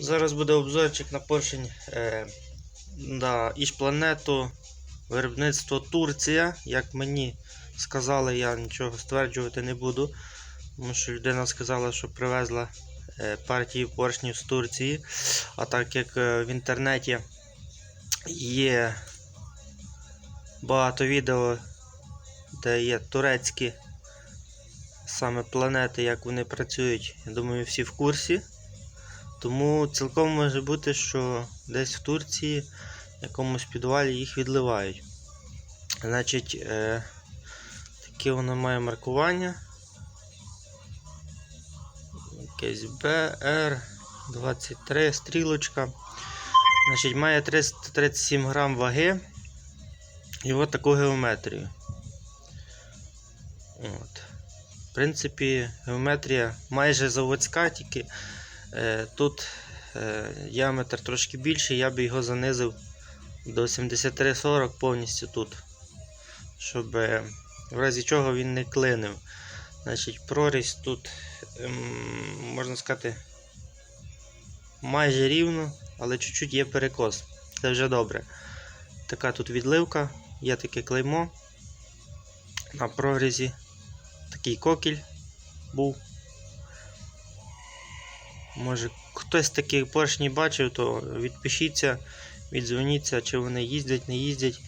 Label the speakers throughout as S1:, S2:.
S1: Зараз буде обзорчик на поршень е, да, Іжпланету, виробництво Турція. Як мені сказали, я нічого стверджувати не буду. Тому що людина сказала, що привезла е, партію поршнів з Турції. А так як е, в інтернеті є багато відео, де є турецькі саме планети, як вони працюють, я думаю, всі в курсі. Тому цілком може бути, що десь в Турції, в якомусь підвалі їх відливають. Значить, е, таке воно має маркування. Якесь BR23 стрілочка. Значить, має 337 грам ваги і от таку геометрію. От. В принципі, геометрія майже заводська, тільки тут е, діаметр трошки більший, я би його занизив до 73-40 повністю тут. Щоб е, в разі чого він не клинив. Значить, прорізь тут, ем, можна сказати, майже рівно, але чуть-чуть є перекос. Це вже добре. Така тут відливка, є таке клеймо на прорізі. Такий кокіль був. Може, хтось такі поршні бачив, то відпишіться, віддзвоніться, чи вони їздять, не їздять.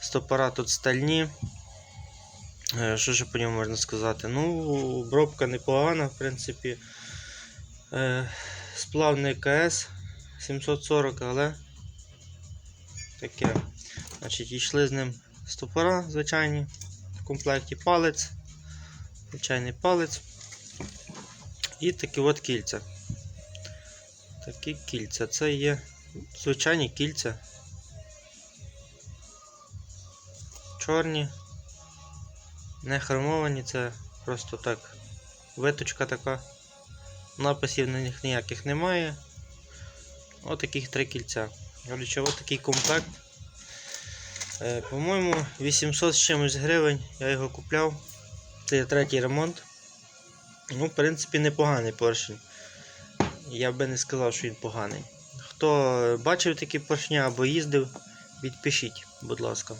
S1: Стопора тут стальні. Е, Що ще по ньому можна сказати? Ну, обробка непогана, в принципі. Е, Сплавний КС 740, але таке. Значить, йшли з ним стопора звичайні. В комплекті палець, звичайний палець. І такі от кільця. Такі кільця. Це є звичайні кільця. Чорні. Не хромовані, це просто так. Виточка така. Написів на них ніяких немає. Отаких три кільця. Коротше, отакий комплект. Е, По-моєму, 800 з чимось гривень я його купляв. Це третій ремонт. Ну, в принципі, непоганий поршень. Я би не сказав, що він поганий. Хто бачив такі поршня або їздив, відпишіть, будь ласка.